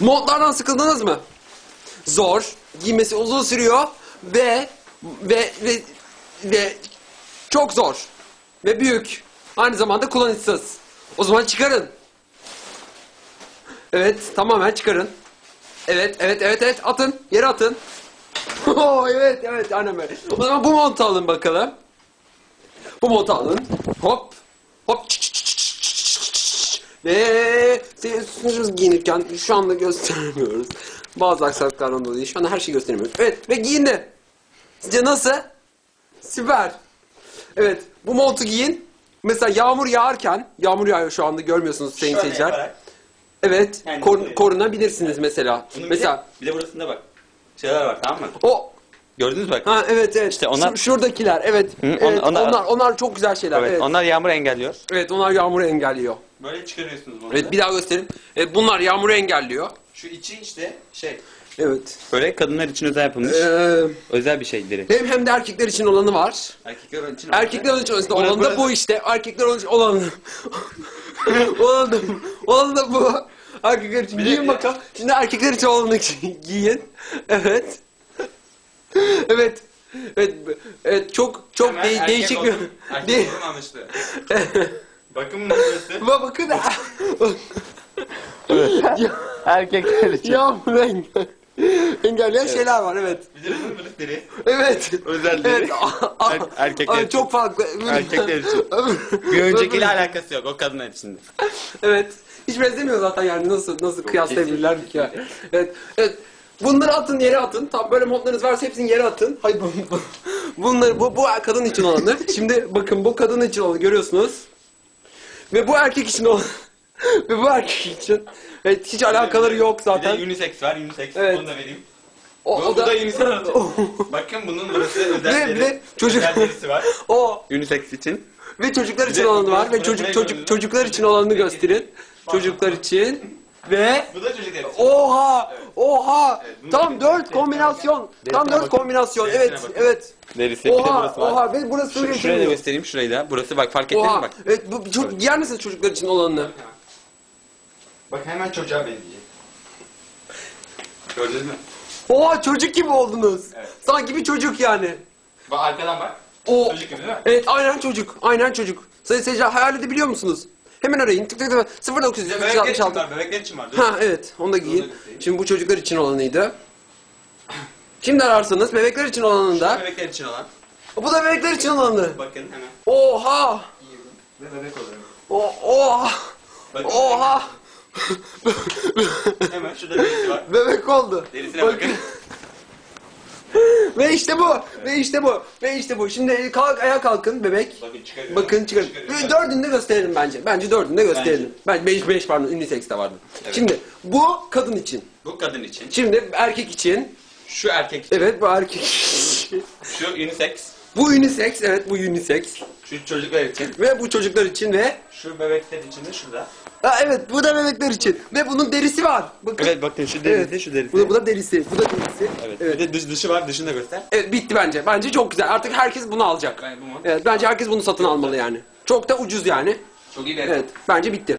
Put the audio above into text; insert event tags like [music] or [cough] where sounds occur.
Montlardan sıkıldınız mı? Zor, giymesi uzun sürüyor ve ve ve ve çok zor ve büyük. Aynı zamanda kullanışsız. O zaman çıkarın. Evet, tamamen çıkarın. Evet, evet, evet, evet. Atın, yere atın. [laughs] Oo, evet, evet, aynen böyle. O zaman bu montu alın bakalım. Bu montu alın. Hop, hop. çık. Ve sınırsız giyinirken şu anda gösteremiyoruz. Bazı aksaklıklardan dolayı şu anda her şeyi gösteremiyoruz. Evet, ve giyindi. Sizce nasıl? Süper. Evet, bu montu giyin. Mesela yağmur yağarken, yağmur yağıyor şu anda görmüyorsunuz sayın Şöyle seyirciler. yaparak. Evet, kor- koruyun. korunabilirsiniz mesela. Bunun Mesela bir de, bir de burasında bak. Şeyler var tamam mı? o Gördünüz mü bak. ha evet evet. İşte onlar- Şu- şuradakiler evet. Hı, evet on- onlar- onlar, onlar çok güzel şeyler. Evet. Evet, onlar yağmur engelliyor. Evet, onlar yağmuru engelliyor. Böyle çıkarıyorsunuz bunu. Evet bir daha göstereyim. Evet, bunlar yağmuru engelliyor. Şu içi işte şey. Evet. Böyle kadınlar için özel yapılmış. Ee, özel bir şeyleri. hem hem de erkekler için olanı var. Erkekler için Erkekler için Burası- olanı da bu işte. Erkekler için olanı. olanı da, olanı da bu. Erkekler için giyin bakalım. Şimdi erkekler için olanı [laughs] giyin. Evet. evet. Evet, evet çok çok Hemen de- değişik bir olsun, erkek olsun anlaştı. [laughs] Bakın burası. [laughs] Ba- bakın Erkekler için. yağmur engel engelleyen şeyler var evet. Bölükleri. Evet. Özelleri. Evet. a- a- Er- erkekler için. çok farklı. Erkekler için. [laughs] Bir öncekiyle alakası yok. O kadınlar için. Evet. Hiç benzemiyor zaten yani nasıl nasıl kıyaslayabilirler ki ya. Evet. Evet. Bunları atın yere atın. Tam böyle montlarınız varsa hepsini yere atın. Hayır bu, bu, bunları bu, bu kadın için olanı. Şimdi bakın bu kadın için olanı görüyorsunuz. Ve bu erkek için olan. [laughs] Ve bu erkek için. Evet hiç alakaları yok Bir zaten. de unisex var. Unisex. Evet. Onu da vereyim. O, Bu, o bu da da unisex. [laughs] Bakın bunun burası Ve- özel ve deri. çocuk- var. [laughs] o Unisex için. ve çocuklar Bir için de olanı var ve çocuk çocuk çocuklar için olanını gösterin. Çocuklar için ve Bu da çocuk derisi. Oha! Oha! Evet, bunu Tam dört kombinasyon. Tam dört kombinasyon. Evet, bakın. evet. Derisi. bir de Oha, burası var. oha ve burası Şu, öyle şurayı da göstereyim şurayı da. Burası bak fark ettiniz mi Oha. bak. Evet, bu çok giyer misiniz çocuklar için olanını? Bak hemen çocuğa benzeyecek. Gördünüz mü? Oha çocuk gibi oldunuz. Evet. Sanki bir çocuk yani. Bak arkadan bak. O Çocuk gibi değil mi? Evet, aynen çocuk. Aynen çocuk. Sayın seyirciler hayal edebiliyor musunuz? Hemen arayın. Tık tık tık. 0900 Bir de bebekler için 366. var. Bebekler için var. Ha evet, onu da giyin. Şimdi bu çocuklar için olanıydı. Şimdi ararsanız bebekler için olanını da. Bebekler için olan. Bu da bebekler için olanı. Bakın hemen. Oha! Ve bebek oluyor. O, oha! Bakın. Oha! Hemen şurada derisi var. Bebek oldu. Derisine bakın. Ve işte bu. Ve işte bu. Ve işte bu. Şimdi kalk ayağa kalkın bebek. Bakın çıkarıyorum. Bakın çıkarın. Dördünü de gösterelim bence. Bence dördünü de gösterelim. Ben beş beş pardon unisex de vardı. Evet. Şimdi bu kadın için. Bu kadın için. Şimdi erkek için. Şu erkek için. Evet bu erkek için. Şu unisex. Bu unisex. Evet bu unisex. Şu çocuklar için. Ve bu çocuklar için ve Şu bebekler için de şurada. Ha, evet bu da bebekler için. Ve bunun derisi var. Bakın. Evet bakın şu Evet. derisi, şu derisi. Bu da, bu da derisi. Bu da derisi. Evet. Evet. Bir de dış, dışı var, dışını da göster. Evet bitti bence. Bence çok güzel. Artık herkes bunu alacak. Ben bu mu? Evet bence herkes bunu satın almalı yani. Çok da ucuz yani. Çok iyi bir Evet bence bitti.